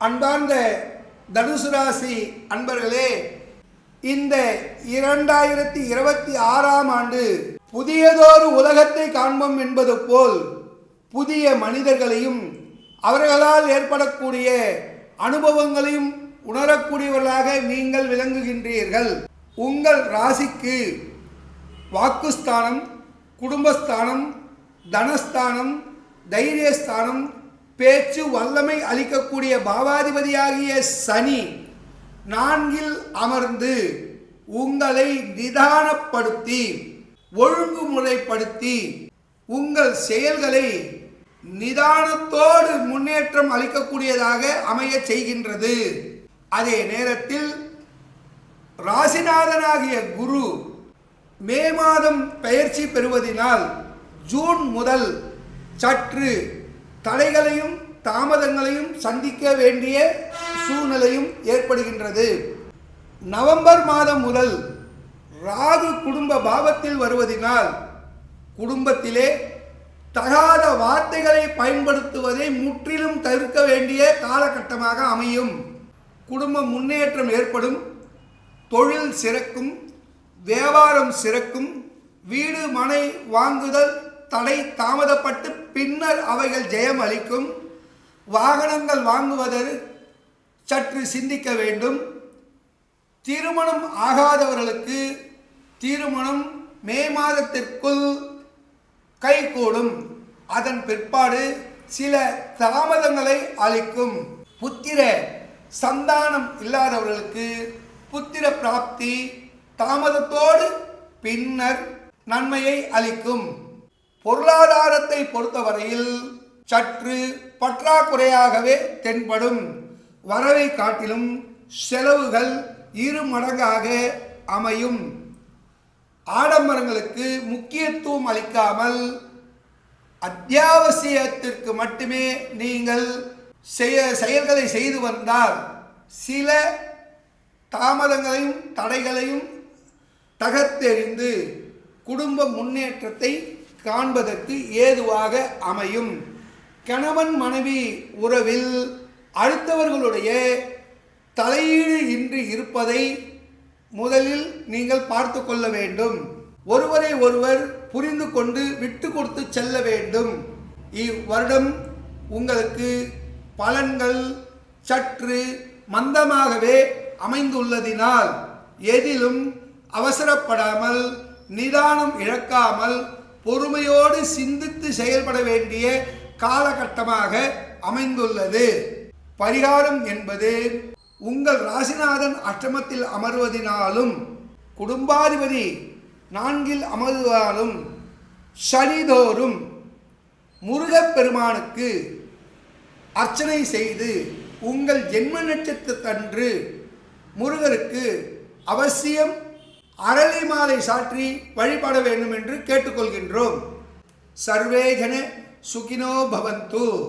அன்பார்ந்த தனுசு ராசி அன்பர்களே இந்த இரண்டாயிரத்தி இருபத்தி ஆறாம் ஆண்டு புதியதொரு உலகத்தை காண்போம் என்பது போல் புதிய மனிதர்களையும் அவர்களால் ஏற்படக்கூடிய அனுபவங்களையும் உணரக்கூடியவர்களாக நீங்கள் விளங்குகின்றீர்கள். உங்கள் ராசிக்கு வாக்குஸ்தானம் குடும்பஸ்தானம் தனஸ்தானம் தைரியஸ்தானம் பேச்சு வல்லமை அளிக்கக்கூடிய பாவாதிபதியாகிய சனி நான்கில் அமர்ந்து உங்களை நிதானப்படுத்தி ஒழுங்குமுறைப்படுத்தி உங்கள் செயல்களை நிதானத்தோடு முன்னேற்றம் அளிக்கக்கூடியதாக அமைய செய்கின்றது. அதே நேரத்தில் ராசிநாதனாகிய குரு மே மாதம் பயிற்சி பெறுவதினால் ஜூன் முதல் சற்று தடைகளையும் தாமதங்களையும் சந்திக்க வேண்டிய சூழ்நிலையும் ஏற்படுகின்றது. நவம்பர் மாதம் முதல் ராகு குடும்ப பாவத்தில் வருவதினால் குடும்பத்திலே தகாத வார்த்தைகளை பயன்படுத்துவதை முற்றிலும் தவிர்க்க வேண்டிய காலகட்டமாக அமையும். குடும்ப முன்னேற்றம் ஏற்படும். தொழில் சிறக்கும். வியாபாரம் சிறக்கும். வீடு மனை வாங்குதல் தடை தாமதப்பட்டு பின்னர் அவைகள் ஜெயம் அளிக்கும் வாகனங்கள் வாங்குவதற்கு சற்று சிந்திக்க வேண்டும். திருமணம் ஆகாதவர்களுக்கு திருமணம் மே மாதத்திற்குள் கைகூடும். அதன் பிற்பாடு சில தாமதங்களை அளிக்கும். புத்திர சந்தானம் இல்லாதவர்களுக்கு புத்திர பிராப்தி தாமதத்தோடு பின்னர் நன்மையை அளிக்கும். பொருளாதாரத்தை பொறுத்தவரையில் சற்று பற்றாக்குறையாகவே தென்படும். வரவை காட்டிலும் செலவுகள் இரு மடங்காக அமையும். ஆடம்பரங்களுக்கு முக்கியத்துவம் அளிக்காமல் அத்தியாவசியத்திற்கு மட்டுமே நீங்கள் செய்ய செயல்களை செய்து வந்தால் சில தாமதங்களையும் தடைகளையும் தகர்த்தெறிந்து குடும்ப முன்னேற்றத்தை காண்பதற்கு ஏதுவாக அமையும். கணவன் மனைவி உறவில் அடுத்தவர்களுடைய தலையீடு இன்றி இருப்பதை முதலில் நீங்கள் பார்த்து கொள்ள வேண்டும். ஒருவரை ஒருவர் புரிந்து கொண்டு விட்டு கொடுத்து செல்ல வேண்டும். இவ்வருடம் உங்களுக்கு பலன்கள் சற்று மந்தமாகவே அமைந்துள்ளதினால் எதிலும் அவசரப்படாமல் நிதானம் இழக்காமல் பொறுமையோடு சிந்தித்து செயல்பட வேண்டிய காலகட்டமாக அமைந்துள்ளது. பரிகாரம் என்பது உங்கள் ராசிநாதன் அஷ்டமத்தில் அமர்வதினாலும் குடும்பாதிபதி நான்கில் அமர்வதாலும் சனிதோறும் முருகப்பெருமானுக்கு அர்ச்சனை செய்து உங்கள் ஜென்ம நட்சத்திரத்தன்று முருகருக்கு அவசியம் அரளி மாலை சாற்றி வழிபட வேண்டும் என்று கேட்டுக்கொள்கின்றோம். சர்வேஜன சுகினோ பவந்து.